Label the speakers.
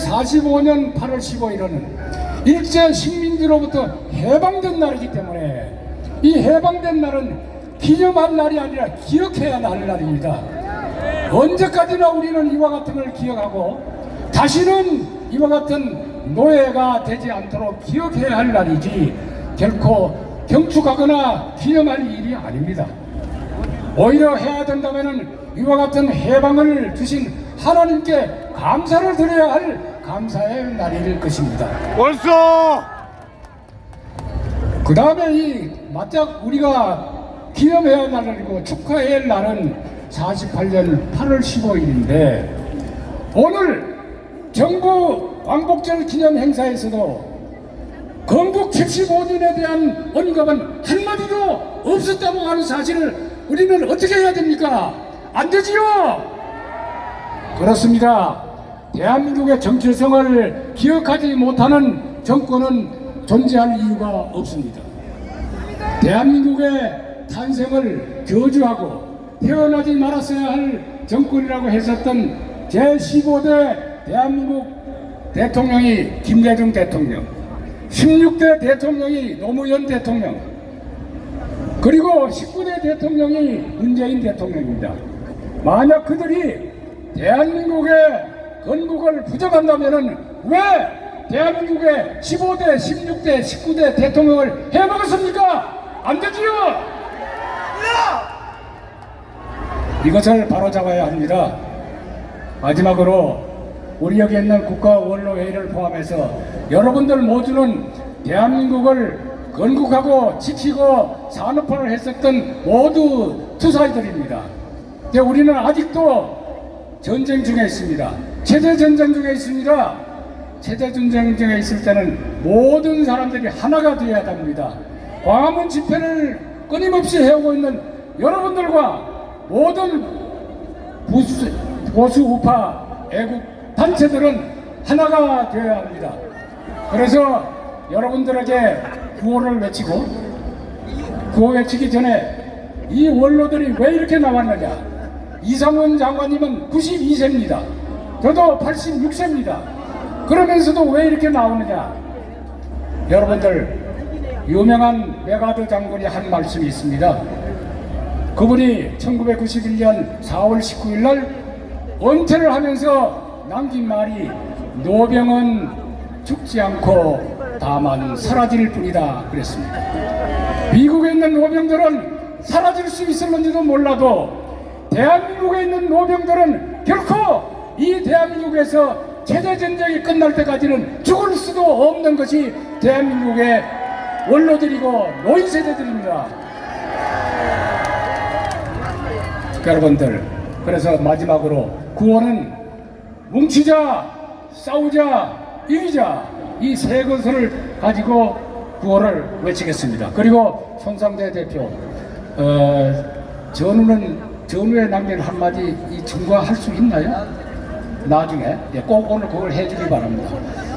Speaker 1: 1945년 8월 15일은 일제 식민지로부터 해방된 날이기 때문에 이 해방된 날은 기념할 날이 아니라 기억해야 할 날입니다. 언제까지나 우리는 이와 같은 걸 기억하고 다시는 이와 같은 노예가 되지 않도록 기억해야 할 날이지 결코 경축하거나 기념할 일이 아닙니다. 오히려 해야 된다면은 이와 같은 해방을 주신 하나님께 감사를 드려야 할 감사의 날일 것입니다.
Speaker 2: 벌써
Speaker 1: 그 다음에 이 맞짝 우리가 기념해야 할 날이고 축하해야 할 날은 48년 8월 15일인데 오늘 정부 광복절 기념 행사에서도 건국 75년에 대한 언급은 한마디도 없었다고 하는 사실을 우리는 어떻게 해야 됩니까? 안 되지요! 그렇습니다. 대한민국의 정체성을 기억하지 못하는 정권은 존재할 이유가 없습니다. 대한민국의 탄생을 저주하고 태어나지 말았어야 할 정권이라고 했었던 제15대 대한민국 대통령이 김대중 대통령, 16대 대통령이 노무현 대통령, 그리고 19대 대통령이 문재인 대통령입니다. 만약 그들이 대한민국의 건국을 부정한다면 왜 대한민국의 15대, 16대, 19대 대통령을 해먹었습니까? 안 되지요! 이것을 바로잡아야 합니다. 마지막으로 우리 여기 있는 국가 원로회의를 포함해서 여러분들 모두는 대한민국을 건국하고 지키고 산업화를 했었던 모두 투사이들입니다. 근데 우리는 아직도 전쟁 중에 있습니다. 체제 전쟁 중에 있습니다. 체제 전쟁 중에 있을 때는 모든 사람들이 하나가 되어야 합니다. 광화문 집회를 끊임없이 해오고 있는 여러분들과 모든 보수, 보수 우파 애국 단체들은 하나가 되어야 합니다. 그래서 여러분들에게 구호를 외치고 구호 외치기 전에 이 원로들이 왜 이렇게 나왔느냐 이상원 장관님은 92세입니다. 저도 86세입니다. 그러면서도 왜 이렇게 나오느냐 여러분들 유명한 메가드 장군이 한 말씀이 있습니다. 그분이 1991년 4월 19일 날 은퇴를 하면서 남긴 말이 노병은 죽지 않고 다만 사라질 뿐이다 그랬습니다. 미국에 있는 노병들은 사라질 수 있을런지도 몰라도 대한민국에 있는 노병들은 결코 이 대한민국에서 체제 전쟁이 끝날 때까지는 죽을 수도 없는 것이 대한민국의 원로들이고 노인 세대들입니다. 여러분들 그래서 마지막으로 구호는 뭉치자 싸우자 이기자 이 세 것을 가지고 구호를 외치겠습니다 그리고 손상대 대표 어, 전우는 전우에 남긴 한마디 이 증거할 수 있나요? 나중에 예, 꼭 오늘 그걸 해주기 바랍니다